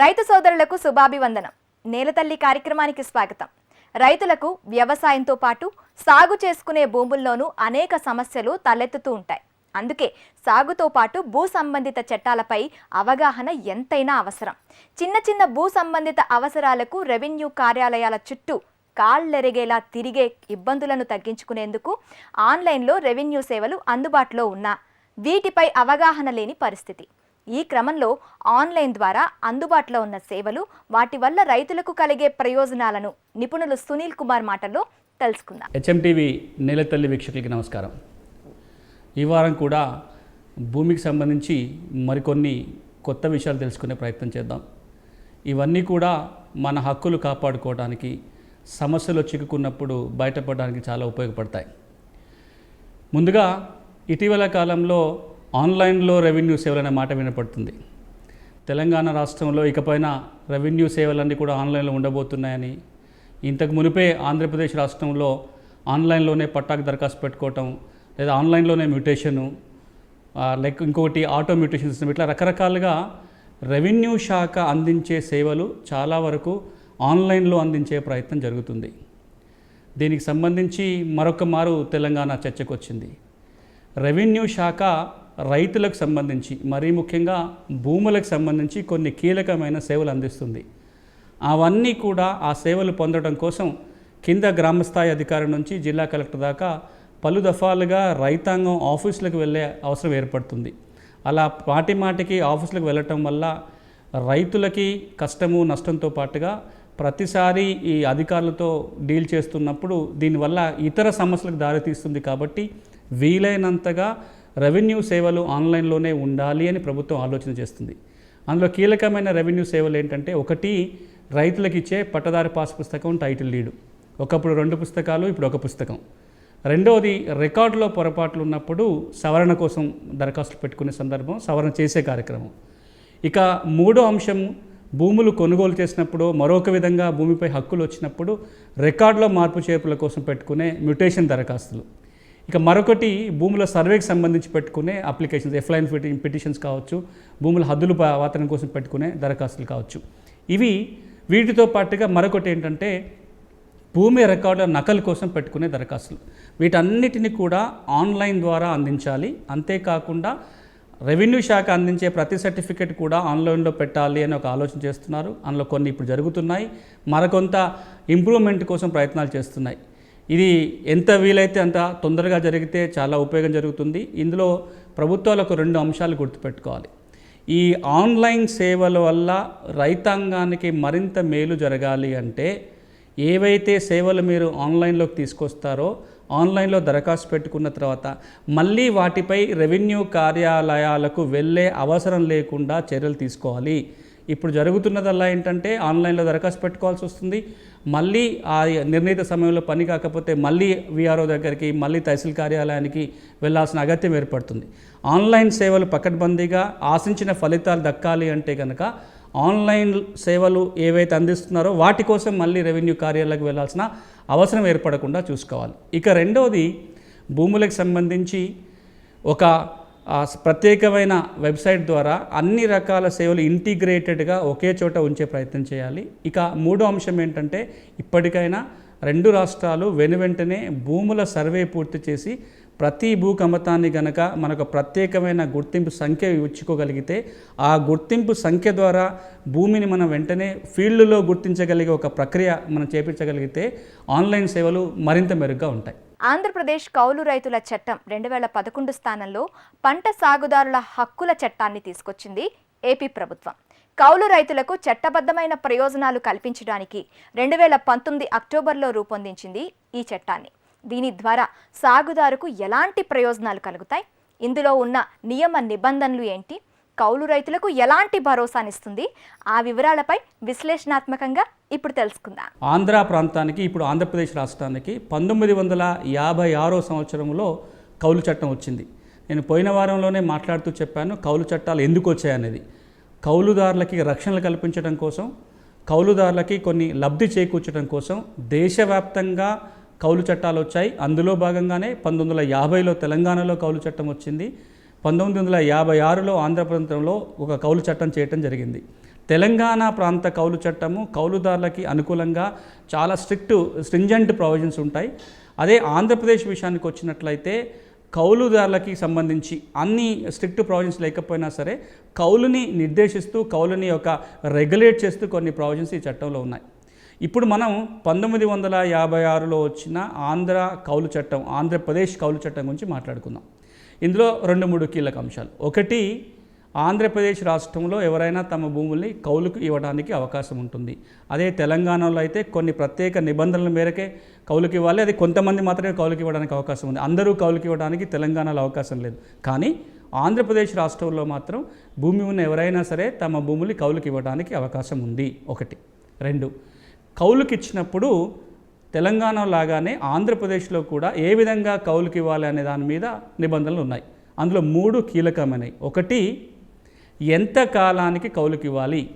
రైతు సోదరులకు శుభాభివందనం. నేలతల్లి కార్యక్రమానికి స్వాగతం. రైతులకు వ్యవసాయంతో పాటు సాగు చేసుకునే భూముల్లోనూ అనేక సమస్యలు తలెత్తుతూ ఉంటాయి. అందుకే సాగుతో పాటు భూ సంబంధిత చట్టాలపై అవగాహన ఎంతైనా అవసరం. చిన్న చిన్న భూ సంబంధిత అవసరాలకు రెవెన్యూ కార్యాలయాల చుట్టూ కాళ్ళెరిగేలా తిరిగే ఇబ్బందులను తగ్గించుకునేందుకు ఆన్లైన్లో రెవెన్యూ సేవలు అందుబాటులో ఉన్నా వీటిపై అవగాహన లేని పరిస్థితి. ఈ క్రమంలో ఆన్లైన్ ద్వారా అందుబాటులో ఉన్న సేవలు వాటి వల్ల రైతులకు కలిగే ప్రయోజనాలను నిపుణులు సునీల్ కుమార్ మాటల్లో తెలుసుకుందాం. హెచ్ఎంటీవీ నేలతల్లి వీక్షకులకి నమస్కారం. ఈ వారం కూడా భూమికి సంబంధించి మరికొన్ని కొత్త విషయాలు తెలుసుకునే ప్రయత్నం చేద్దాం. ఇవన్నీ కూడా మన హక్కులు కాపాడుకోవడానికి సమస్యలు చిక్కుకున్నప్పుడు బయటపడడానికి చాలా ఉపయోగపడతాయి. ముందుగా ఇటీవల కాలంలో ఆన్లైన్లో రెవెన్యూ సేవలు అనే మాట వినపడుతుంది. తెలంగాణ రాష్ట్రంలో ఇకపైన రెవెన్యూ సేవలన్నీ కూడా ఆన్లైన్లో ఉండబోతున్నాయని ఇంతకు మునిపే ఆంధ్రప్రదేశ్ రాష్ట్రంలో ఆన్లైన్లోనే పట్టాకు దరఖాస్తు పెట్టుకోవటం లేదా ఆన్లైన్లోనే మ్యూటేషను లైక్ ఇంకొకటి ఆటో మ్యూటేషన్ సిస్టమ్ ఇట్లా రకరకాలుగా రెవెన్యూ శాఖ అందించే సేవలు చాలా వరకు ఆన్లైన్లో అందించే ప్రయత్నం జరుగుతుంది. దీనికి సంబంధించి మరొక మారు తెలంగాణ చర్చకు వచ్చింది రెవెన్యూ శాఖ రైతులకు సంబంధించి మరీ ముఖ్యంగా భూములకు సంబంధించి కొన్ని కీలకమైన సేవలు అందిస్తుంది. అవన్నీ కూడా ఆ సేవలు పొందడం కోసం కింద గ్రామస్థాయి అధికారి నుంచి జిల్లా కలెక్టర్ దాకా పలు దఫాలుగా రైతాంగం ఆఫీసులకు వెళ్ళే అవసరం ఏర్పడుతుంది. అలా మాటి మాటికి ఆఫీసులకు వెళ్ళటం వల్ల రైతులకి కష్టము నష్టంతో పాటుగా ప్రతిసారి ఈ అధికారులతో డీల్ చేస్తున్నప్పుడు దీనివల్ల ఇతర సమస్యలకు దారితీస్తుంది కాబట్టి వీలైనంతగా రెవెన్యూ సేవలు ఆన్లైన్లోనే ఉండాలి అని ప్రభుత్వం ఆలోచన చేస్తుంది. అందులో కీలకమైన రెవెన్యూ సేవలు ఏంటంటే ఒకటి రైతులకు ఇచ్చే పట్టదారి పాస్ పుస్తకం టైటిల్ లీడు ఒకప్పుడు రెండు పుస్తకాలు ఇప్పుడు ఒక పుస్తకం. రెండవది రికార్డులో పొరపాట్లు ఉన్నప్పుడు సవరణ కోసం దరఖాస్తులు పెట్టుకునే సందర్భం సవరణ చేసే కార్యక్రమం. ఇక మూడో అంశం భూములు కొనుగోలు చేసినప్పుడు మరొక విధంగా భూమిపై హక్కులు వచ్చినప్పుడు రికార్డులో మార్పు చేర్పుల కోసం పెట్టుకునే మ్యుటేషన్ దరఖాస్తులు. ఇక మరొకటి భూముల సర్వేకి సంబంధించి పెట్టుకునే అప్లికేషన్స్ ఎఫ్లైన్ పిటిషన్స్ కావచ్చు భూముల హద్దులు వాతావరణం కోసం పెట్టుకునే దరఖాస్తులు కావచ్చు. ఇవి వీటితో పాటుగా మరొకటి ఏంటంటే భూమి రికార్డుల నకలు కోసం పెట్టుకునే దరఖాస్తులు. వీటన్నిటిని కూడా ఆన్లైన్ ద్వారా అందించాలి. అంతేకాకుండా రెవెన్యూ శాఖ అందించే ప్రతి సర్టిఫికెట్ కూడా ఆన్లైన్లో పెట్టాలి అని ఒక ఆలోచన చేస్తున్నారు. అందులో కొన్ని ఇప్పుడు జరుగుతున్నాయి. మరికొంత ఇంప్రూవ్మెంట్ కోసం ప్రయత్నాలు చేస్తున్నాయి. ఇది ఎంత వీలైతే అంత తొందరగా జరిగితే చాలా ఉపయోగం జరుగుతుంది. ఇందులో ప్రభుత్వాలకు రెండు అంశాలు గుర్తుపెట్టుకోవాలి. ఈ ఆన్లైన్ సేవల వల్ల రైతాంగానికి మరింత మేలు జరగాలి అంటే ఏవైతే సేవలు మీరు ఆన్లైన్లోకి తీసుకొస్తారో ఆన్లైన్లో దరఖాస్తు పెట్టుకున్న తర్వాత మళ్ళీ వాటిపై రెవెన్యూ కార్యాలయాలకు వెళ్ళే అవసరం లేకుండా చర్యలు తీసుకోవాలి. ఇప్పుడు జరుగుతున్నదల్లా ఏంటంటే ఆన్లైన్లో దరఖాస్తు పెట్టుకోవాల్సి వస్తుంది. మళ్ళీ ఆ నిర్ణీత సమయంలో పని కాకపోతే మళ్ళీ విఆర్ఓ దగ్గరికి మళ్ళీ తహసీల్ కార్యాలయానికి వెళ్ళాల్సిన అగత్యం ఏర్పడుతుంది. ఆన్లైన్ సేవలు పకడ్బందీగా ఆశించిన ఫలితాలు దక్కాలి అంటే కనుక ఆన్లైన్ సేవలు ఏవైతే అందిస్తున్నారో వాటి కోసం మళ్ళీ రెవెన్యూ కార్యాలయాలకు వెళ్ళాల్సిన అవసరం ఏర్పడకుండా చూసుకోవాలి. ఇక రెండవది భూములకు సంబంధించి ఒక ప్రత్యేకమైన వెబ్సైట్ ద్వారా అన్ని రకాల సేవలు ఇంటిగ్రేటెడ్గా ఒకే చోట ఉంచే ప్రయత్నం చేయాలి. ఇక మూడో అంశం ఏంటంటే ఇప్పటికైనా రెండు రాష్ట్రాలు వెను వెంటనే భూముల సర్వే పూర్తి చేసి ప్రతి భూకమతాన్ని గనక మనకు ప్రత్యేకమైన గుర్తింపు సంఖ్య ఇచ్చుకోగలిగితే ఆ గుర్తింపు సంఖ్య ద్వారా భూమిని మనం వెంటనే ఫీల్డ్లో గుర్తించగలిగే ఒక ప్రక్రియ మనం చేపించగలిగితే ఆన్లైన్ సేవలు మరింత మెరుగ్గా ఉంటాయి. ఆంధ్రప్రదేశ్ కౌలు రైతుల చట్టం రెండు వేల పదకొండు స్థానంలో పంట సాగుదారుల హక్కుల చట్టాన్ని తీసుకొచ్చింది ఏపీ ప్రభుత్వం. కౌలు రైతులకు చట్టబద్ధమైన ప్రయోజనాలు కల్పించడానికి రెండు వేల పంతొమ్మిది అక్టోబర్లో రూపొందించింది ఈ చట్టాన్ని. దీని ద్వారా సాగుదారుకు ఎలాంటి ప్రయోజనాలు కలుగుతాయి? ఇందులో ఉన్న నియమ నిబంధనలు ఏంటి? కౌలు రైతులకు ఎలాంటి భరోసానిస్తుంది? ఆ వివరాలపై విశ్లేషణాత్మకంగా ఇప్పుడు తెలుసుకుందాం. ఆంధ్ర ప్రాంతానికి ఇప్పుడు ఆంధ్రప్రదేశ్ రాష్ట్రానికి పంతొమ్మిది వందల యాభై ఆరో సంవత్సరంలో కౌలు చట్టం వచ్చింది. నేను పోయిన వారంలోనే మాట్లాడుతూ చెప్పాను కౌలు చట్టాలు ఎందుకు వచ్చాయనేది. కౌలుదారులకి రక్షణలు కల్పించడం కోసం కౌలుదారులకి కొన్ని లబ్ధి చేకూర్చడం కోసం దేశవ్యాప్తంగా కౌలు చట్టాలు వచ్చాయి. అందులో భాగంగానే పంతొమ్మిది వందల యాభైలో తెలంగాణలో కౌలు చట్టం వచ్చింది. పంతొమ్మిది వందల యాభై ఆరులో ఆంధ్రప్రాంతంలో ఒక కౌలు చట్టం చేయటం జరిగింది. తెలంగాణ ప్రాంత కౌలు చట్టము కౌలుదారులకి అనుకూలంగా చాలా స్ట్రిక్ట్ స్ట్రింజెంట్ ప్రొవిజన్స్ ఉంటాయి. అదే ఆంధ్రప్రదేశ్ విషయానికి వచ్చినట్లయితే కౌలుదారులకి సంబంధించి అన్ని స్ట్రిక్ట్ ప్రొవిజన్స్ లేకపోయినా సరే కౌలుని నిర్దేశిస్తూ కౌలుని ఒక రెగ్యులేట్ చేస్తూ కొన్ని ప్రొవిజన్స్ ఈ చట్టంలో ఉన్నాయి. ఇప్పుడు మనం పంతొమ్మిది వందల యాభై ఆరులో వచ్చిన ఆంధ్ర కౌలు చట్టం ఆంధ్రప్రదేశ్ కౌలు చట్టం గురించి మాట్లాడుకుందాం. ఇందులో రెండు మూడు కీలక అంశాలు. ఒకటి ఆంధ్రప్రదేశ్ రాష్ట్రంలో ఎవరైనా తమ భూముల్ని కౌలుకు ఇవ్వడానికి అవకాశం ఉంటుంది. అదే తెలంగాణలో అయితే కొన్ని ప్రత్యేక నిబంధనల మేరకే కౌలుకి ఇవ్వాలి. అది కొంతమంది మాత్రమే కౌలుకి ఇవ్వడానికి అవకాశం ఉంది. అందరూ కౌలుకి ఇవ్వడానికి తెలంగాణలో అవకాశం లేదు. కానీ ఆంధ్రప్రదేశ్ రాష్ట్రంలో మాత్రం భూమి ఉన్న ఎవరైనా సరే తమ భూములు కౌలుకి ఇవ్వడానికి అవకాశం ఉంది. ఒకటి. రెండు కౌలుకి ఇచ్చినప్పుడు తెలంగాణ లాగానే ఆంధ్రప్రదేశ్లో కూడా ఏ విధంగా కౌలుకి ఇవ్వాలి అనే దాని మీద నిబంధనలు ఉన్నాయి. అందులో మూడు కీలకమైనవి. ఒకటి ఎంత కాలానికి కౌలుకి ఇవ్వాలి?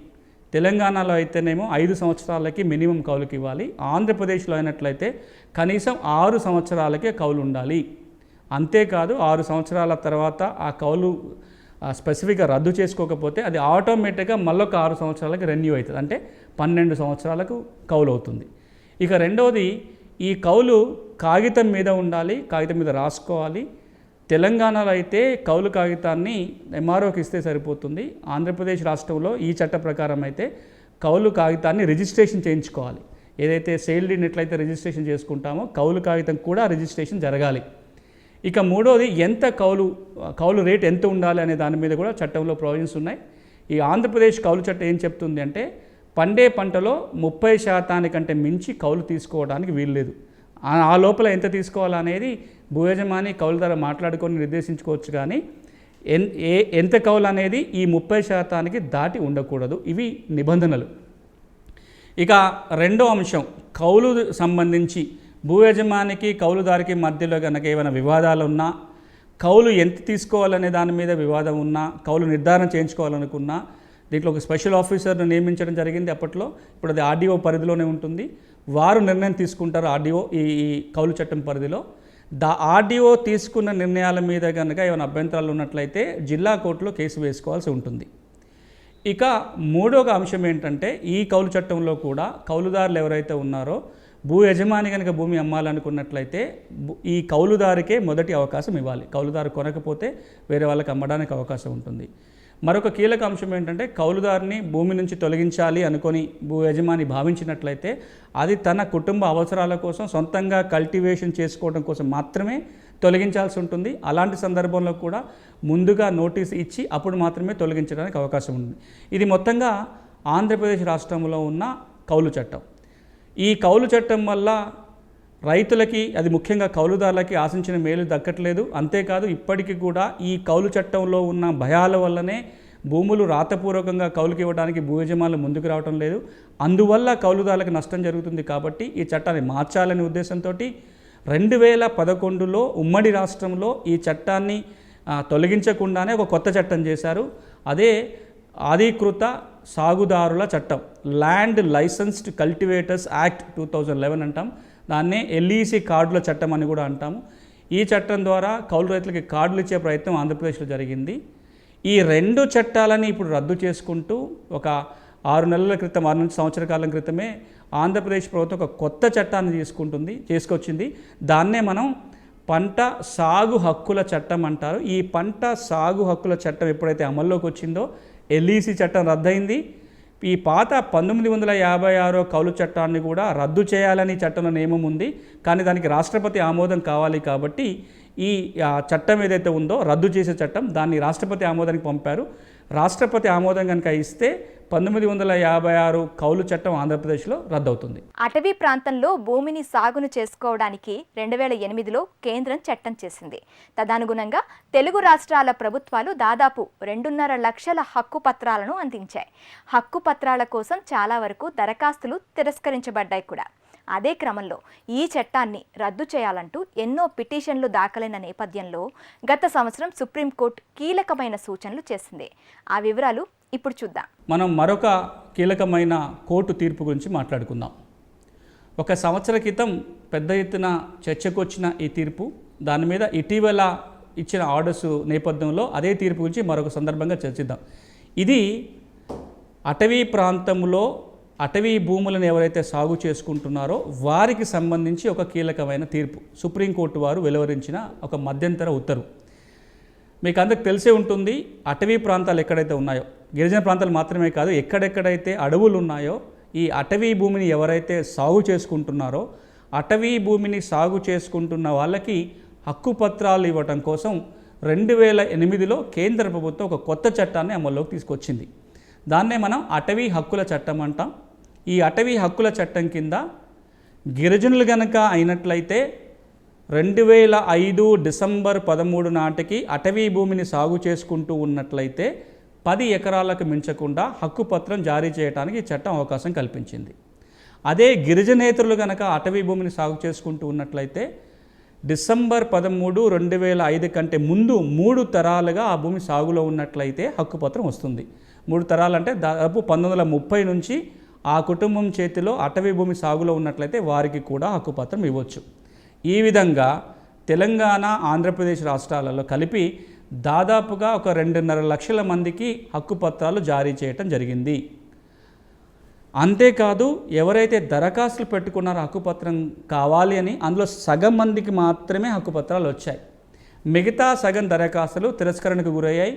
తెలంగాణలో అయితేనేమో ఐదు సంవత్సరాలకి మినిమం కౌలుకి ఇవ్వాలి. ఆంధ్రప్రదేశ్లో అయినట్లయితే కనీసం ఆరు సంవత్సరాలకే కౌలు ఉండాలి. అంతేకాదు ఆరు సంవత్సరాల తర్వాత ఆ కౌలు స్పెసిఫిక్గా రద్దు చేసుకోకపోతే అది ఆటోమేటిక్గా మళ్ళొక ఆరు సంవత్సరాలకి రెన్యూ అవుతుంది. అంటే పన్నెండు సంవత్సరాలకు కౌలు అవుతుంది. ఇక రెండవది ఈ కౌలు కాగితం మీద ఉండాలి కాగితం మీద రాసుకోవాలి. తెలంగాణలో అయితే కౌలు కాగితాన్ని ఎంఆర్ఓకి ఇస్తే సరిపోతుంది. ఆంధ్రప్రదేశ్ రాష్ట్రంలో ఈ చట్ట ప్రకారం అయితే కౌలు కాగితాన్ని రిజిస్ట్రేషన్ చేయించుకోవాలి. ఏదైతే సేల్ ఎట్లయితే రిజిస్ట్రేషన్ చేసుకుంటామో కౌలు కాగితం కూడా రిజిస్ట్రేషన్ జరగాలి. ఇక మూడోది ఎంత కౌలు కౌలు రేట్ ఎంత ఉండాలి అనే దాని మీద కూడా చట్టంలో ప్రొవిజన్స్ ఉన్నాయి. ఈ ఆంధ్రప్రదేశ్ కౌలు చట్టం ఏం చెప్తుంది అంటే పండే పంటలో ముప్పై శాతానికంటే మించి కౌలు తీసుకోవడానికి వీల్లేదు ఆ ఆ లోపల ఎంత తీసుకోవాలనేది భూ యజమాని కౌలు ధర మాట్లాడుకొని నిర్దేశించుకోవచ్చు కానీ ఎన్ ఏ ఎంత కౌలు అనేది ఈ ముప్పై శాతానికి దాటి ఉండకూడదు. ఇవి నిబంధనలు. ఇక రెండో అంశం కౌలు సంబంధించి భూ యజమానికి కౌలుదారికి మధ్యలో కనుక ఏమైనా వివాదాలు ఉన్నా కౌలు ఎంత తీసుకోవాలనే దాని మీద వివాదం ఉన్నా కౌలు నిర్ధారణ చేయించుకోవాలనుకున్నా దీంట్లో ఒక స్పెషల్ ఆఫీసర్ను నియమించడం జరిగింది అప్పట్లో. ఇప్పుడు అది ఆర్డీఓ పరిధిలోనే ఉంటుంది. వారు నిర్ణయం తీసుకుంటారు ఆర్డీఓ ఈ కౌలు చట్టం పరిధిలో. దా ఆర్డీఓ తీసుకున్న నిర్ణయాల మీద కనుక ఏమైనా అభ్యంతరాలు ఉన్నట్లయితే జిల్లా కోర్టులో కేసు వేసుకోవాల్సి ఉంటుంది. ఇక మూడవ అంశం ఏంటంటే ఈ కౌలు చట్టంలో కూడా కౌలుదారులు ఎవరైతే ఉన్నారో భూ యజమాని కనుక భూమి అమ్మాలనుకున్నట్లయితే ఈ కౌలుదారికే మొదటి అవకాశం ఇవ్వాలి. కౌలుదారు కొనకపోతే వేరే వాళ్ళకి అమ్మడానికి అవకాశం ఉంటుంది. మరొక కీలక అంశం ఏంటంటే కౌలుదారిని భూమి నుంచి తొలగించాలి అనుకొని భూ యజమాని భావించినట్లయితే అది తన కుటుంబ అవసరాల కోసం సొంతంగా కల్టివేషన్ చేసుకోవడం కోసం మాత్రమే తొలగించాల్సి ఉంటుంది. అలాంటి సందర్భంలో కూడా ముందుగా నోటీస్ ఇచ్చి అప్పుడు మాత్రమే తొలగించడానికి అవకాశం ఉంది ఇది మొత్తంగా ఆంధ్రప్రదేశ్ రాష్ట్రంలో ఉన్న కౌలు చట్టం. ఈ కౌలు చట్టం వల్ల రైతులకి అది ముఖ్యంగా కౌలుదారులకి ఆశించిన మేలు దక్కట్లేదు. అంతేకాదు ఇప్పటికీ కూడా ఈ కౌలు చట్టంలో ఉన్న భయాల వల్లనే భూములు రాతపూర్వకంగా కౌలుకి ఇవ్వడానికి భూ యజమానులు ముందుకు రావడం లేదు. అందువల్ల కౌలుదారులకు నష్టం జరుగుతుంది కాబట్టి ఈ చట్టాన్ని మార్చాలనే ఉద్దేశంతో రెండు వేల పదకొండులో ఉమ్మడి రాష్ట్రంలో ఈ చట్టాన్ని తొలగించకుండానే ఒక కొత్త చట్టం చేశారు. అదే ఆధీకృత సాగుదారుల చట్టం land licensed cultivators act two thousand eleven అంటాం. దాన్నే ఎల్ఈసి కార్డుల చట్టం అని కూడా అంటాము. ఈ చట్టం ద్వారా కౌలు రైతులకి కార్డులు ఇచ్చే ప్రయత్నం ఆంధ్రప్రదేశ్లో జరిగింది. ఈ రెండు చట్టాలని ఇప్పుడు రద్దు చేసుకుంటూ ఒక ఆరు నెలల క్రితం ఆరు నుంచి సంవత్సర కాలం క్రితమే ఆంధ్రప్రదేశ్ ప్రభుత్వం ఒక కొత్త చట్టాన్ని తీసుకుంటుంది చేసుకొచ్చింది దాన్నే మనం పంట సాగు హక్కుల చట్టం అంటారు. ఈ పంట సాగు హక్కుల చట్టం ఎప్పుడైతే అమల్లోకి వచ్చిందో ఎల్ఈసి చట్టం రద్దయింది. ఈ పాత పంతొమ్మిది వందల యాభై ఆరో కౌలు చట్టాన్ని కూడా రద్దు చేయాలని చట్టంలో నియమం ఉంది. కానీ దానికి రాష్ట్రపతి ఆమోదం కావాలి కాబట్టి ఈ చట్టం ఏదైతే ఉందో రద్దు చేసే చట్టం దాన్ని రాష్ట్రపతి ఆమోదానికి పంపారు. రాష్ట్రపతి ఆమోదం కనుక ఇస్తే పంతొమ్మిది వందల యాభై ఆరు కౌలు చట్టం ఆంధ్రప్రదేశ్లో రద్దవుతుంది. అటవీ ప్రాంతంలో భూమిని సాగును చేసుకోవడానికి రెండు వేల ఎనిమిదిలో కేంద్రం చట్టం చేసింది. తదనుగుణంగా తెలుగు రాష్ట్రాల ప్రభుత్వాలు దాదాపు రెండున్నర లక్షల హక్కు పత్రాలను అందించాయి. హక్కు పత్రాల కోసం చాలా వరకు దరఖాస్తులు తిరస్కరించబడ్డాయి కూడా. అదే క్రమంలో ఈ చట్టాన్ని రద్దు చేయాలంటూ ఎన్నో పిటిషన్లు దాఖలైన నేపథ్యంలో గత సంవత్సరం సుప్రీంకోర్టు కీలకమైన సూచనలు చేసింది. ఆ వివరాలు ఇప్పుడు చూద్దాం. మనం మరొక కీలకమైన కోర్టు తీర్పు గురించి మాట్లాడుకుందాం. ఒక సంవత్సర క్రితం పెద్ద ఎత్తున చర్చకు వచ్చిన ఈ తీర్పు దాని మీద ఇటీవల ఇచ్చిన ఆర్డర్స్ నేపథ్యంలో అదే తీర్పు గురించి మరొక సందర్భంగా చర్చిద్దాం. ఇది అటవీ ప్రాంతంలో అటవీ భూములను ఎవరైతే సాగు చేసుకుంటున్నారో వారికి సంబంధించి ఒక కీలకమైన తీర్పు. సుప్రీంకోర్టు వారు వెలువరించిన ఒక మధ్యంతర ఉత్తర్వు. మీకు అందరికి తెలిసే ఉంటుంది అటవీ ప్రాంతాలు ఎక్కడైతే ఉన్నాయో గిరిజన ప్రాంతాలు మాత్రమే కాదు ఎక్కడెక్కడైతే అడవులు ఉన్నాయో ఈ అటవీ భూమిని ఎవరైతే సాగు చేసుకుంటున్నారో అటవీ భూమిని సాగు చేసుకుంటున్న వాళ్ళకి హక్కు పత్రాలు ఇవ్వటం కోసం రెండు వేల ఎనిమిదిలో కేంద్ర ప్రభుత్వం ఒక కొత్త చట్టాన్ని అమల్లోకి తీసుకొచ్చింది. దాన్నే మనం అటవీ హక్కుల చట్టం అంటాం. ఈ అటవీ హక్కుల చట్టం కింద గిరిజనులు గనక అయినట్లయితే రెండు వేల ఐదు డిసెంబర్ పదమూడు నాటికి అటవీ భూమిని సాగు చేసుకుంటూ ఉన్నట్లయితే పది ఎకరాలకు మించకుండా హక్కుపత్రం జారీ చేయడానికి ఈ చట్టం అవకాశం కల్పించింది. అదే గిరిజనేతరులు గనక అటవీ భూమిని సాగు చేసుకుంటూ ఉన్నట్లయితే డిసెంబర్ పదమూడు రెండు వేల ఐదు కంటే ముందు మూడు తరాలుగా ఆ భూమి సాగులో ఉన్నట్లయితే హక్కుపత్రం వస్తుంది. మూడు తరాలంటే దాదాపు పంతొమ్మిది వందల ముప్పై నుంచి ఆ కుటుంబం చేతిలో అటవీ భూమి సాగులో ఉన్నట్లయితే వారికి కూడా హక్కుపత్రం ఇవ్వచ్చు. ఈ విధంగా తెలంగాణ ఆంధ్రప్రదేశ్ రాష్ట్రాలలో కలిపి దాదాపుగా ఒక రెండున్నర లక్షల మందికి హక్కుపత్రాలు జారీ చేయటం జరిగింది. అంతేకాదు ఎవరైతే దరఖాస్తులు పెట్టుకున్నారో హక్కుపత్రం కావాలి అని అందులో సగం మందికి మాత్రమే హక్కుపత్రాలు వచ్చాయి. మిగతా సగం దరఖాస్తులు తిరస్కరణకు గురయ్యాయి.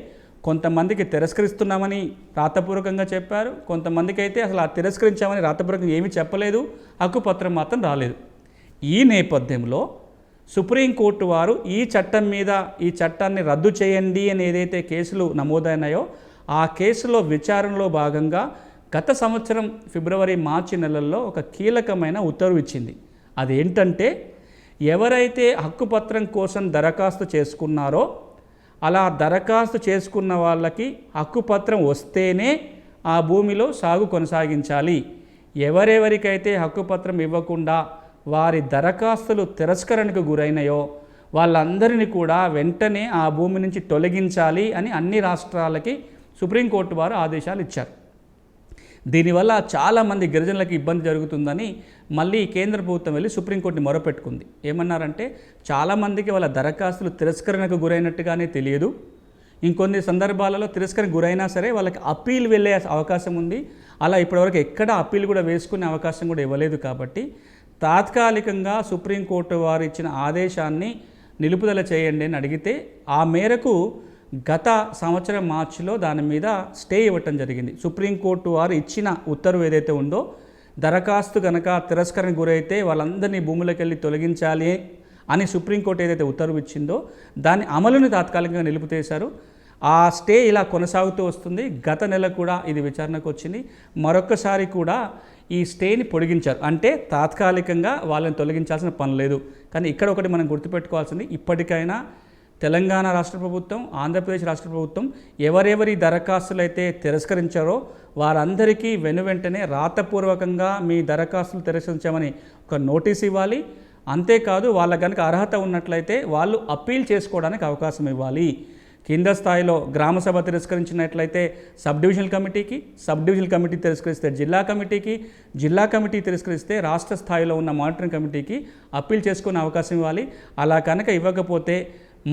కొంతమందికి తిరస్కరిస్తున్నామని రాతపూర్వకంగా చెప్పారు. కొంతమందికి అయితే అసలు ఆ తిరస్కరించామని రాతపూర్వకంగా ఏమీ చెప్పలేదు. హక్కుపత్రం మాత్రం రాలేదు. ఈ నేపథ్యంలో సుప్రీంకోర్టు వారు ఈ చట్టం మీద ఈ చట్టాన్ని రద్దు చేయండి అని ఏదైతే కేసులు నమోదైనాయో ఆ కేసులో విచారణలో భాగంగా గత సంవత్సరం ఫిబ్రవరి మార్చి నెలల్లో ఒక కీలకమైన ఉత్తర్వు ఇచ్చింది. అదేంటంటే ఎవరైతే హక్కుపత్రం కోసం దరఖాస్తు చేసుకున్నారో అలా దరఖాస్తు చేసుకున్న వాళ్ళకి హక్కుపత్రం వస్తేనే ఆ భూమిలో సాగు కొనసాగించాలి. ఎవరెవరికైతే హక్కుపత్రం ఇవ్వకుండా వారి దరఖాస్తులు తిరస్కరణకు గురైనాయో వాళ్ళందరినీ కూడా వెంటనే ఆ భూమి నుంచి తొలగించాలి అని అన్ని రాష్ట్రాలకి సుప్రీంకోర్టు వారు ఆదేశాలు ఇచ్చారు. దీనివల్ల చాలామంది గిరిజనులకు ఇబ్బంది జరుగుతుందని మళ్ళీ కేంద్ర ప్రభుత్వం వెళ్ళి సుప్రీంకోర్టుని మొరపెట్టుకుంది. ఏమన్నారంటే చాలామందికి వాళ్ళ దరఖాస్తులు తిరస్కరణకు గురైనట్టుగానే తెలియదు. ఇంకొన్ని సందర్భాలలో తిరస్కరణ గురైనా సరే వాళ్ళకి అప్పీల్ వెళ్ళే అవకాశం ఉంది. అలా ఇప్పటివరకు ఎక్కడ అప్పీల్ కూడా వేసుకునే అవకాశం కూడా ఇవ్వలేదు కాబట్టి తాత్కాలికంగా సుప్రీంకోర్టు వారు ఇచ్చిన ఆదేశాన్ని నిలుపుదల చేయండి అని అడిగితే ఆ మేరకు గత సంవత్సరం మార్చిలో దాని మీద స్టే ఇవ్వటం జరిగింది. సుప్రీంకోర్టు వారు ఇచ్చిన ఉత్తర్వు ఏదైతే ఉందో దరఖాస్తు కనుక తిరస్కరణ గురైతే వాళ్ళందరినీ భూములకు వెళ్ళి తొలగించాలి అని సుప్రీంకోర్టు ఏదైతే ఉత్తర్వు ఇచ్చిందో దాని అమలుని తాత్కాలికంగా నిలుపుతేశారు. ఆ స్టే ఇలా కొనసాగుతూ వస్తుంది. గత నెల కూడా ఇది విచారణకు వచ్చింది. మరొకసారి కూడా ఈ స్టేని పొడిగించారు. అంటే తాత్కాలికంగా వాళ్ళని తొలగించాల్సిన పని లేదు. కానీ ఇక్కడ ఒకటి మనం గుర్తుపెట్టుకోవాల్సింది. ఇప్పటికైనా తెలంగాణ రాష్ట్ర ప్రభుత్వం ఆంధ్రప్రదేశ్ రాష్ట్ర ప్రభుత్వం ఎవరెవరి దరఖాస్తులు అయితే తిరస్కరించారో వారందరికీ వెను వెంటనే రాతపూర్వకంగా మీ దరఖాస్తులు తిరస్కరించామని ఒక నోటీస్ ఇవ్వాలి. అంతేకాదు వాళ్ళ కనుక అర్హత ఉన్నట్లయితే వాళ్ళు అప్పీల్ చేసుకోవడానికి అవకాశం ఇవ్వాలి. కింద స్థాయిలో గ్రామ సభ తిరస్కరించినట్లయితే సబ్ డివిజనల్ కమిటీకి సబ్ డివిజనల్ కమిటీ తిరస్కరిస్తే జిల్లా కమిటీకి జిల్లా కమిటీ తిరస్కరిస్తే రాష్ట్ర స్థాయిలో ఉన్న మానిటరింగ్ కమిటీకి అప్పీల్ చేసుకునే అవకాశం ఇవ్వాలి. అలా కనుక ఇవ్వకపోతే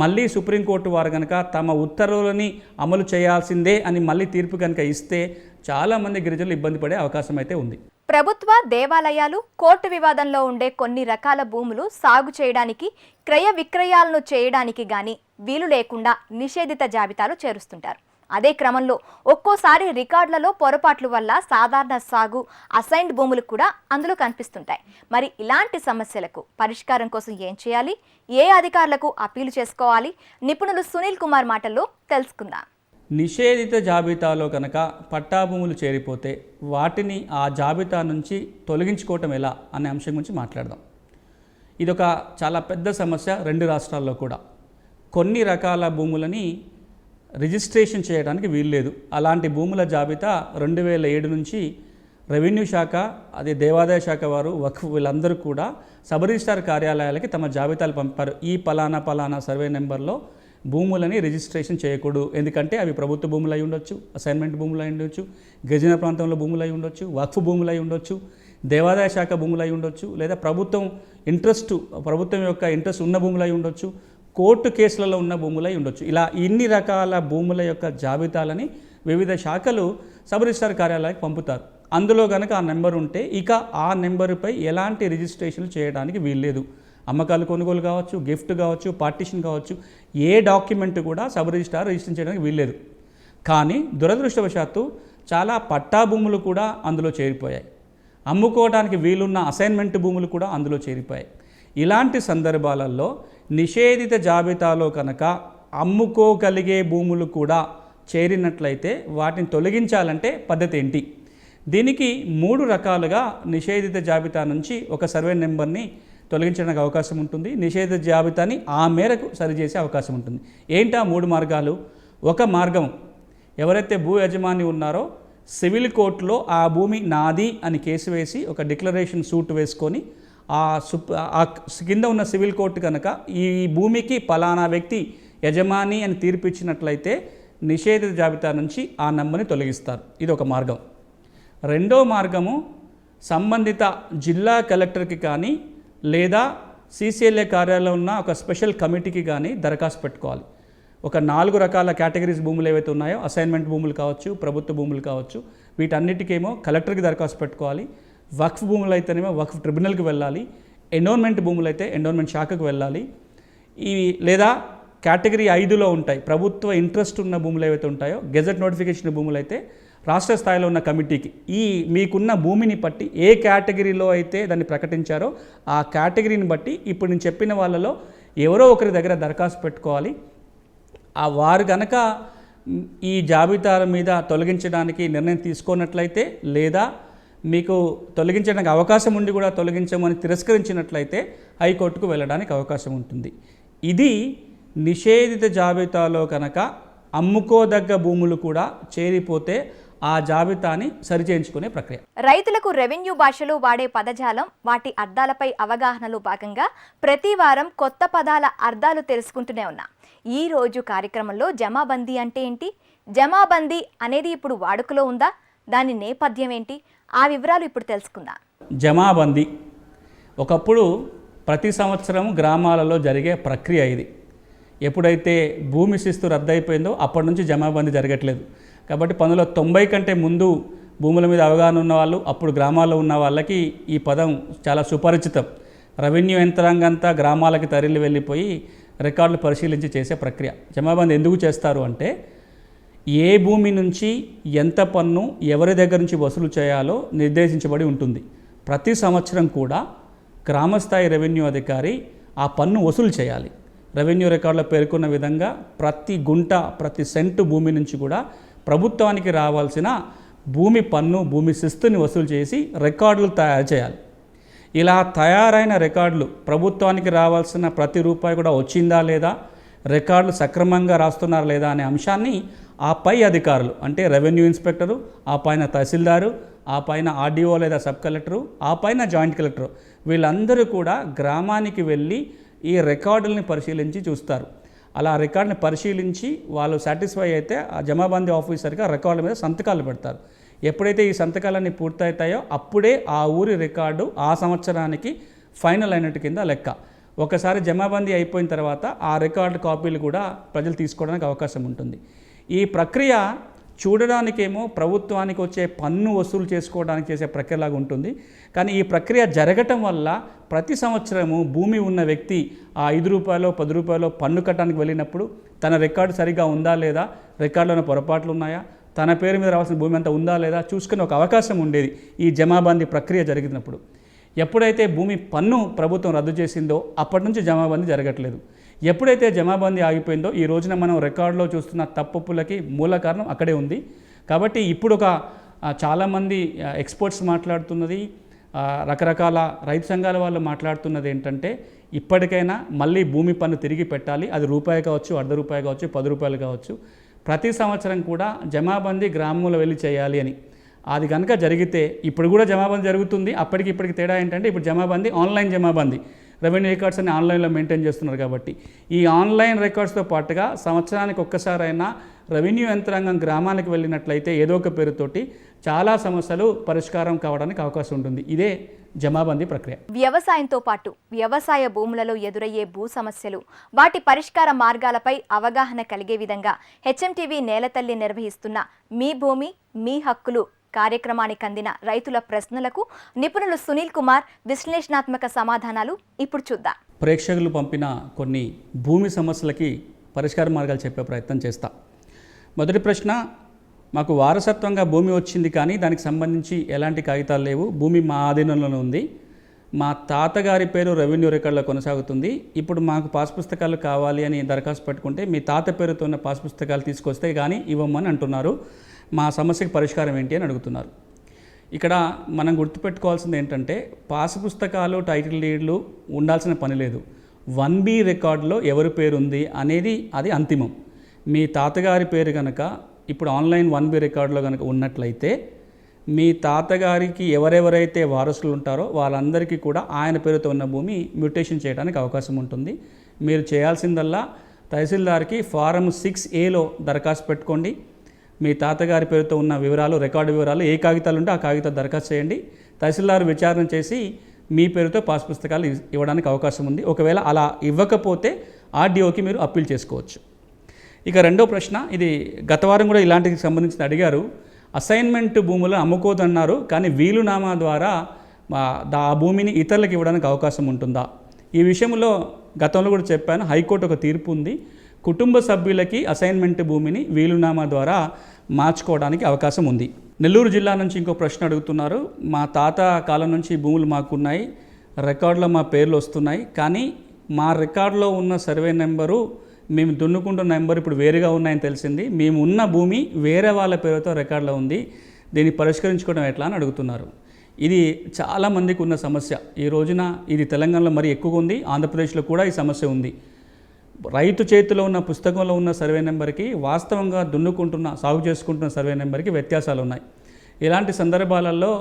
మళ్ళీ సుప్రీంకోర్టు వారు కనుక తమ ఉత్తర్వులని అమలు చేయాల్సిందే అని మళ్ళీ తీర్పు కనుక ఇస్తే చాలామంది గిరిజనులు ఇబ్బంది పడే అవకాశం అయితే ఉంది. ప్రభుత్వ దేవాలయాలు కోర్టు వివాదంలో ఉండే కొన్ని రకాల భూములు సాగు చేయడానికి క్రయ విక్రయాలను చేయడానికి గాని వీలు లేకుండా నిషేధిత జాబితాలు చేరుస్తుంటారు. అదే క్రమంలో ఒక్కోసారి రికార్డులలో పొరపాట్ల వల్ల సాధారణ సాగు అసైన్డ్ భూములు కూడా అందులో కనిపిస్తుంటాయి. మరి ఇలాంటి సమస్యలకు పరిష్కారం కోసం ఏం చేయాలి? ఏ అధికారులకు అప్పీలు చేసుకోవాలి? నిపుణులు సునీల్ కుమార్ మాటల్లో తెలుసుకుందాం. నిషేధిత జాబితాలో కనుక పట్టా భూములు చేరిపోతే వాటిని ఆ జాబితా నుంచి తొలగించుకోవటం ఎలా అనే అంశం గురించి మాట్లాడదాం. ఇదొక చాలా పెద్ద సమస్య రెండు రాష్ట్రాల్లో కూడా. కొన్ని రకాల భూములని రిజిస్ట్రేషన్ చేయడానికి వీల్లేదు. అలాంటి భూముల జాబితా రెండు వేల ఏడు నుంచి రెవెన్యూ శాఖ అదే దేవాదాయ శాఖ వారు వక్ఫ్ వీళ్ళందరూ కూడా సబ్ రిజిస్టార్ కార్యాలయాలకి తమ జాబితాలు పంపారు. ఈ పలానా పలానా సర్వే నెంబర్లో భూములని రిజిస్ట్రేషన్ చేయకూడదు. ఎందుకంటే అవి ప్రభుత్వ భూములు అయి ఉండొచ్చు అసైన్మెంట్ భూములు అయి ఉండొచ్చు గిరిజన ప్రాంతంలో భూములు అయి ఉండొచ్చు వక్ఫ్ భూములు అయి ఉండొచ్చు దేవాదాయ శాఖ భూములు అయి ఉండొచ్చు లేదా ప్రభుత్వం ఇంట్రెస్ట్ ప్రభుత్వం యొక్క ఇంట్రెస్ట్ ఉన్న భూములు అయి ఉండొచ్చు కోర్టు కేసులలో ఉన్న భూములై ఉండొచ్చు. ఇలా ఇన్ని రకాల భూముల యొక్క జాబితాలని వివిధ శాఖలు సబ్ రిజిస్టార్ కార్యాలయానికి పంపుతారు. అందులో కనుక ఆ నెంబర్ ఉంటే ఇక ఆ నెంబరుపై ఎలాంటి రిజిస్ట్రేషన్లు చేయడానికి వీల్లేదు. అమ్మకాలు కొనుగోలు కావచ్చు గిఫ్ట్ కావచ్చు పార్టీషన్ కావచ్చు ఏ డాక్యుమెంట్ కూడా సబ్ రిజిస్టార్ రిజిస్టర్ చేయడానికి వీల్లేదు. కానీ దురదృష్టవశాత్తు చాలా పట్టా భూములు కూడా అందులో చేరిపోయాయి. అమ్ముకోవడానికి వీలున్న అసైన్మెంట్ భూములు కూడా అందులో చేరిపోయాయి. ఇలాంటి సందర్భాలలో నిషేధిత జాబితాలో కనుక అమ్ముకోగలిగే భూములు కూడా చేరినట్లయితే వాటిని తొలగించాలంటే పద్ధతి ఏంటి? దీనికి మూడు రకాలుగా నిషేధిత జాబితా నుంచి ఒక సర్వే నెంబర్ని తొలగించడానికి అవకాశం ఉంటుంది. నిషేధిత జాబితాని ఆ మేరకు సరిచేసే అవకాశం ఉంటుంది. ఏంటి ఆ మూడు మార్గాలు? ఒక మార్గం ఎవరైతే భూ యజమాని ఉన్నారో సివిల్ కోర్టులో ఆ భూమి నాది అని కేసు వేసి ఒక డిక్లరేషన్ సూట్ వేసుకొని ఆ సుప్ ఆ కింద ఉన్న సివిల్ కోర్టు కనుక ఈ భూమికి పలానా వ్యక్తి యజమాని అని తీర్పు ఇచ్చినట్లయితే నిషేధిత జాబితా నుంచి ఆ నంబర్ని తొలగిస్తారు. ఇది ఒక మార్గం. రెండో మార్గము సంబంధిత జిల్లా కలెక్టర్కి కానీ లేదా సీసీఎల్ఏ కార్యాలయంలో ఉన్న ఒక స్పెషల్ కమిటీకి కానీ దరఖాస్తు పెట్టుకోవాలి. ఒక నాలుగు రకాల కేటగిరీస్ భూములు ఏవైతే ఉన్నాయో అసైన్మెంట్ భూములు కావచ్చు ప్రభుత్వ భూములు కావచ్చు వీటన్నిటికేమో కలెక్టర్కి దరఖాస్తు పెట్టుకోవాలి. వక్ఫ్ భూములు అయితేనేమో వక్ఫ్ ట్రిబ్యునల్కి వెళ్ళాలి ఎండోన్మెంట్ భూములు అయితే ఎండోన్మెంట్ శాఖకు వెళ్ళాలి. ఈ లేదా కేటగిరీ ఐదులో ఉంటాయి. ప్రభుత్వ ఇంట్రెస్ట్ ఉన్న భూములు ఏవైతే ఉంటాయో గెజెట్ నోటిఫికేషన్ భూములు అయితే రాష్ట్ర స్థాయిలో ఉన్న కమిటీకి. ఈ మీకున్న భూమిని బట్టి ఏ కేటగిరీలో అయితే దాన్ని ప్రకటించారో ఆ కేటగిరీని బట్టి ఇప్పుడు నేను చెప్పిన వాళ్ళలో ఎవరో ఒకరి దగ్గర దరఖాస్తు పెట్టుకోవాలి. ఆ వారు గనక ఈ జాబితాల మీద తొలగించడానికి నిర్ణయం తీసుకున్నట్లయితే లేదా మీకు తొలగించడానికి అవకాశం ఉండి కూడా తొలగించమని తిరస్కరించినట్లయితే హైకోర్టుకు వెళ్ళడానికి అవకాశం ఉంటుంది. ఇది నిషేధిత జాబితాలో కనుక అమ్ముకోదగ్గ భూములు కూడా చేరిపోతే ఆ జాబితాని సరిచేయించుకునే ప్రక్రియ. రైతులకు రెవెన్యూ భాషలో వాడే పదజాలం వాటి అర్థాలపై అవగాహనలో భాగంగా ప్రతి వారం కొత్త పదాల అర్థాలు తెలుసుకుంటూనే ఉన్నా. ఈ రోజు కార్యక్రమంలో జమాబందీ అంటే ఏంటి? జమాబందీ అనేది ఇప్పుడు వాడుకలో ఉందా? దాని నేపథ్యం ఏంటి? ఆ వివరాలు ఇప్పుడు తెలుసుకుందాం. జమాబందీ. ఒకప్పుడు ప్రతి సంవత్సరం గ్రామాలలో జరిగే ప్రక్రియ ఇది. ఎప్పుడైతే భూమి శిస్తు రద్దయిపోయిందో అప్పటి నుంచి జమాబందీ జరగట్లేదు. కాబట్టి పంతొమ్మిది తొంభై కంటే ముందు భూముల మీద అవగాహన ఉన్న వాళ్ళు అప్పుడు గ్రామాల్లో ఉన్న వాళ్ళకి ఈ పదం చాలా సుపరిచితం. రెవెన్యూ యంత్రాంగంతా గ్రామాలకి తరలి వెళ్ళిపోయి రికార్డులు పరిశీలించి చేసే ప్రక్రియ. జమాబందీ ఎందుకు చేస్తారు అంటే ఏ భూమి నుంచి ఎంత పన్ను ఎవరి దగ్గర నుంచి వసూలు చేయాలో నిర్దేశించబడి ఉంటుంది. ప్రతి సంవత్సరం కూడా గ్రామస్థాయి రెవెన్యూ అధికారి ఆ పన్ను వసూలు చేయాలి. రెవెన్యూ రికార్డులో పేర్కొన్న విధంగా ప్రతి గుంట ప్రతి సెంటు భూమి నుంచి కూడా ప్రభుత్వానికి రావాల్సిన భూమి పన్ను భూమి శిస్తుని వసూలు చేసి రికార్డులు తయారు చేయాలి. ఇలా తయారైన రికార్డులు ప్రభుత్వానికి రావాల్సిన ప్రతి రూపాయి కూడా వచ్చిందా లేదా రికార్డులు సక్రమంగా రాస్తున్నారా లేదా అనే అంశాన్ని ఆ పై అధికారులు అంటే రెవెన్యూ ఇన్స్పెక్టరు ఆ పైన తహసీల్దారు ఆ పైన ఆర్డీఓ లేదా సబ్ కలెక్టరు ఆ పైన జాయింట్ కలెక్టరు వీళ్ళందరూ కూడా గ్రామానికి వెళ్ళి ఈ రికార్డుల్ని పరిశీలించి చూస్తారు. అలా ఆ రికార్డుని పరిశీలించి వాళ్ళు సాటిస్ఫై అయితే ఆ జమాబందీ ఆఫీసర్గా రికార్డుల మీద సంతకాలు పెడతారు. ఎప్పుడైతే ఈ సంతకాలన్నీ పూర్తవుతాయో అప్పుడే ఆ ఊరి రికార్డు ఆ సంవత్సరానికి ఫైనల్ అయినట్టు కింద లెక్క. ఒకసారి జమాబందీ అయిపోయిన తర్వాత ఆ రికార్డు కాపీలు కూడా ప్రజలు తీసుకోవడానికి అవకాశం ఉంటుంది. ఈ ప్రక్రియ చూడడానికేమో ప్రభుత్వానికి వచ్చే పన్ను వసూలు చేసుకోవడానికి చేసే ప్రక్రియలాగా ఉంటుంది. కానీ ఈ ప్రక్రియ జరగటం వల్ల ప్రతి సంవత్సరము భూమి ఉన్న వ్యక్తి ఆ ఐదు రూపాయలు పది రూపాయలు పన్ను కట్టడానికి వెళ్ళినప్పుడు తన రికార్డు సరిగా ఉందా లేదా రికార్డులో పొరపాట్లు ఉన్నాయా తన పేరు మీద రావాల్సిన భూమి అంతా ఉందా లేదా చూసుకునే ఒక అవకాశం ఉండేది ఈ జమాబందీ ప్రక్రియ జరిగినప్పుడు. ఎప్పుడైతే భూమి పన్ను ప్రభుత్వం రద్దు చేసిందో అప్పటి నుంచి జమాబందీ జరగట్లేదు. ఎప్పుడైతే జమాబందీ ఆగిపోయిందో ఈ రోజున మనం రికార్డులో చూస్తున్న తప్పులకి మూల కారణం అక్కడే ఉంది. కాబట్టి ఇప్పుడు ఒక చాలామంది ఎక్స్పర్ట్స్ మాట్లాడుతున్నది రకరకాల రైతు సంఘాల వాళ్ళు మాట్లాడుతున్నది ఏంటంటే ఇప్పటికైనా మళ్ళీ భూమి పన్ను తిరిగి పెట్టాలి. అది రూపాయి కావచ్చు అర్ధ రూపాయి కావచ్చు పది రూపాయలు కావచ్చు. ప్రతి సంవత్సరం కూడా జమాబందీ గ్రామంలో వెళ్ళి చేయాలి అని. అది కనుక జరిగితే ఇప్పుడు కూడా జమాబందీ జరుగుతుంది. అప్పటికి ఇప్పటికి తేడా ఏంటంటే ఇప్పుడు జమాబందీ ఆన్లైన్ జమాబందీ. రెవెన్యూ రికార్డ్స్ అన్ని ఆన్లైన్లో మెయింటైన్ చేస్తున్నారు కాబట్టి ఈ ఆన్లైన్ రికార్డ్స్తో పాటుగా సంవత్సరానికి ఒక్కసారైనా రెవెన్యూ యంత్రాంగం గ్రామానికి వెళ్ళినట్లయితే ఏదో ఒక పేరుతోటి చాలా సమస్యలు పరిష్కారం కావడానికి అవకాశం ఉంటుంది. ఇదే జమాబందీ ప్రక్రియ. వ్యవసాయంతో పాటు వ్యవసాయ భూములలో ఎదురయ్యే భూ సమస్యలు వాటి పరిష్కార మార్గాలపై అవగాహన కలిగే విధంగా హెచ్ఎంటీవీ నేలతల్లి నిర్వహిస్తున్న మీ భూమి మీ హక్కులు కార్యక్రమానికి అందిన రైతుల ప్రశ్నలకు నిపుణులు సునీల్ కుమార్ విశ్లేషణాత్మక సమాధానాలు ఇప్పుడు చూద్దాం. ప్రేక్షకులు పంపిన కొన్ని భూమి సమస్యలకి పరిష్కార మార్గాలు చెప్పే ప్రయత్నం చేస్తా. మొదటి ప్రశ్న మాకు వారసత్వంగా భూమి వచ్చింది కానీ దానికి సంబంధించి ఎలాంటి కాగితాలు లేవు. భూమి మా ఆధీనంలోనే ఉంది. మా తాతగారి పేరు రెవెన్యూ రికార్డులో కొనసాగుతుంది. ఇప్పుడు మాకు పాస్ పుస్తకాలు కావాలి అని దరఖాస్తు పెట్టుకుంటే మీ తాత పేరుతో ఉన్న పాస్ పుస్తకాలు తీసుకొస్తే కానీ ఇవ్వమని అంటున్నారు. మా సమస్యకు పరిష్కారం ఏంటి అని అడుగుతున్నారు. ఇక్కడ మనం గుర్తుపెట్టుకోవాల్సింది ఏంటంటే పాస్ పుస్తకాలు టైటిల్ డీడ్లు ఉండాల్సిన పని లేదు. వన్ బి రికార్డులో ఎవరి పేరు ఉంది అనేది అది అంతిమం. మీ తాతగారి పేరు కనుక ఇప్పుడు ఆన్లైన్ వన్ బి రికార్డులో కనుక ఉన్నట్లయితే మీ తాతగారికి ఎవరెవరైతే వారసులు ఉంటారో వాళ్ళందరికీ కూడా ఆయన పేరుతో ఉన్న భూమి మ్యూటేషన్ చేయడానికి అవకాశం ఉంటుంది. మీరు చేయాల్సిందల్లా తహసీల్దార్కి ఫారం సిక్స్ ఏలో దరఖాస్తు పెట్టుకోండి. మీ తాతగారి పేరుతో ఉన్న వివరాలు రికార్డు వివరాలు ఏ కాగితాలు ఉంటే ఆ కాగితాలు దరఖాస్తు చేయండి. తహసీల్దార్ విచారణ చేసి మీ పేరుతో పాస్ పుస్తకాలు ఇవ్వడానికి అవకాశం ఉంది. ఒకవేళ అలా ఇవ్వకపోతే ఆర్డీఓకి మీరు అప్పీల్ చేసుకోవచ్చు. ఇక రెండో ప్రశ్న ఇది గత వారం కూడా ఇలాంటికి సంబంధించిన అడిగారు. అసైన్మెంట్ భూములు అమ్ముకోదన్నారు కానీ వీలునామా ద్వారా మా- ఆ భూమిని ఇతరులకు ఇవ్వడానికి అవకాశం ఉంటుందా? ఈ విషయంలో గతంలో కూడా చెప్పాను హైకోర్టు ఒక తీర్పు ఉంది. కుటుంబ సభ్యులకి అసైన్మెంట్ భూమిని వీలునామా ద్వారా మార్చుకోవడానికి అవకాశం ఉంది. నెల్లూరు జిల్లా నుంచి ఇంకో ప్రశ్న అడుగుతున్నారు. మా తాత కాలం నుంచి భూములు మాకున్నాయి. రికార్డులో మా పేర్లు వస్తున్నాయి. కానీ మా రికార్డులో ఉన్న సర్వే నెంబరు మేము దున్నుకుంటున్న నెంబర్ ఇప్పుడు వేరుగా ఉన్నాయని తెలిసింది. మేము ఉన్న భూమి వేరే వాళ్ళ పేరుతో రికార్డులో ఉంది. దీన్ని పరిష్కరించుకోవడం ఎట్లా అని అడుగుతున్నారు. ఇది చాలా మందికి ఉన్న సమస్య. ఈ రోజున ఇది తెలంగాణలో మరి ఎక్కువగా ఉంది. ఆంధ్రప్రదేశ్లో కూడా ఈ సమస్య ఉంది. రైతు చేతిలో ఉన్న పుస్తకంలో ఉన్న సర్వే నెంబర్కి వాస్తవంగా దున్నుకుంటున్న సాగు చేసుకుంటున్న సర్వే నెంబర్కి వ్యత్యాసాలు ఉన్నాయి ఇలాంటి సందర్భాలలో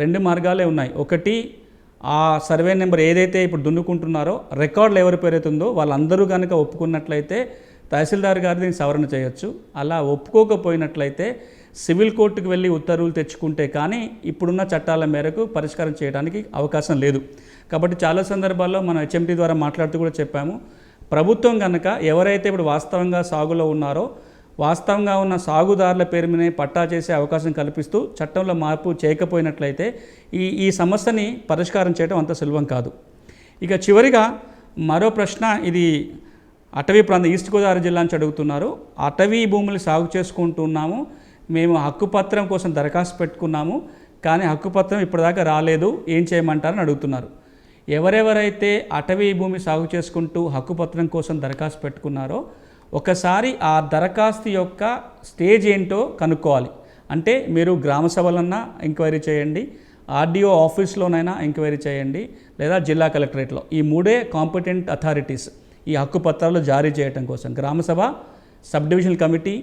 రెండు మార్గాలే ఉన్నాయి. ఒకటి ఆ సర్వే నెంబర్ ఏదైతే ఇప్పుడు దున్నుకుంటున్నారో రికార్డులు ఎవరి పేరు అవుతుందో వాళ్ళందరూ కనుక ఒప్పుకున్నట్లయితే తహసీల్దార్ గారు దీన్ని సవరణ చేయొచ్చు. అలా ఒప్పుకోకపోయినట్లయితే సివిల్ కోర్టుకు వెళ్ళి ఉత్తర్వులు తెచ్చుకుంటే కానీ ఇప్పుడున్న చట్టాల మేరకు పరిష్కారం చేయడానికి అవకాశం లేదు. కాబట్టి చాలా సందర్భాల్లో మనం హెచ్ఎంటీ ద్వారా మాట్లాడుతూ కూడా చెప్పాము. ప్రభుత్వం కనుక ఎవరైతే ఇప్పుడు వాస్తవంగా సాగులో ఉన్నారో వాస్తవంగా ఉన్న సాగుదారుల పేరు మీద పట్టా చేసే అవకాశం కల్పిస్తూ చట్టంలో మార్పు చేయకపోయినట్లయితే ఈ ఈ సమస్యని పరిష్కారం చేయడం అంత సులభం కాదు. ఇక చివరిగా మరో ప్రశ్న ఇది అటవీ ప్రాంతం ఈస్ట్ గోదావరి జిల్లా నుంచి అడుగుతున్నారు. అటవీ భూములు సాగు చేసుకుంటున్నాము మేము హక్కుపత్రం కోసం దరఖాస్తు పెట్టుకున్నాము కానీ హక్కుపత్రం ఇప్పటిదాకా రాలేదు ఏం చేయమంటారని అడుగుతున్నారు. ఎవరెవరైతే అటవీ భూమి సాగు చేసుకుంటూ హక్కుపత్రం కోసం దరఖాస్తు పెట్టుకున్నారో ఒకసారి ఆ దరఖాస్తు యొక్క స్టేజ్ ఏంటో కనుక్కోవాలి. అంటే మీరు గ్రామ సభలన్నా ఎంక్వైరీ చేయండి ఆర్డీఓ ఆఫీస్లోనైనా ఎంక్వైరీ చేయండి లేదా జిల్లా కలెక్టరేట్లో. ఈ మూడే కాంపిటెంట్ అథారిటీస్ ఈ హక్కు పత్రాలు జారీ చేయడం కోసం. Gram sabha sub divisional committee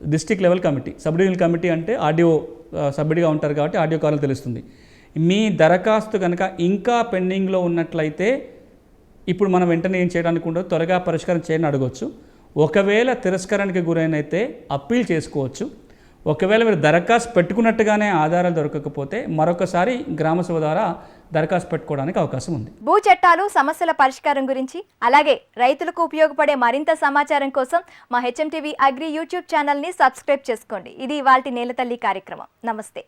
district level committee. Sub divisional committee అంటే ఆర్డీఓ సభ్యుడిగా ఉంటారు కాబట్టి ఆర్డీఓ కాలం తెలుస్తుంది. మీ దరఖాస్తు కనుక ఇంకా పెండింగ్లో ఉన్నట్లయితే ఇప్పుడు మనం వెంటనే ఏం చేయడానికి ఉండదు త్వరగా పరిష్కారం చేయని అడగవచ్చు ఒకవేళ తిరస్కరణకి గురైనైతే అప్పీల్ చేసుకోవచ్చు. ఒకవేళ మీరు దరఖాస్తు పెట్టుకున్నట్టుగానే ఆధారాలు దొరకకపోతే మరొకసారి గ్రామసభ ద్వారా దరఖాస్తు పెట్టుకోవడానికి అవకాశం ఉంది. భూ చట్టాలు సమస్యల పరిష్కారం గురించి అలాగే రైతులకు ఉపయోగపడే మరింత సమాచారం కోసం మా హెచ్ఎంటీవీ అగ్రి యూట్యూబ్ ఛానల్ని సబ్స్క్రైబ్ చేసుకోండి. ఇది ఇవాల్టి నేలతల్లి కార్యక్రమం. నమస్తే.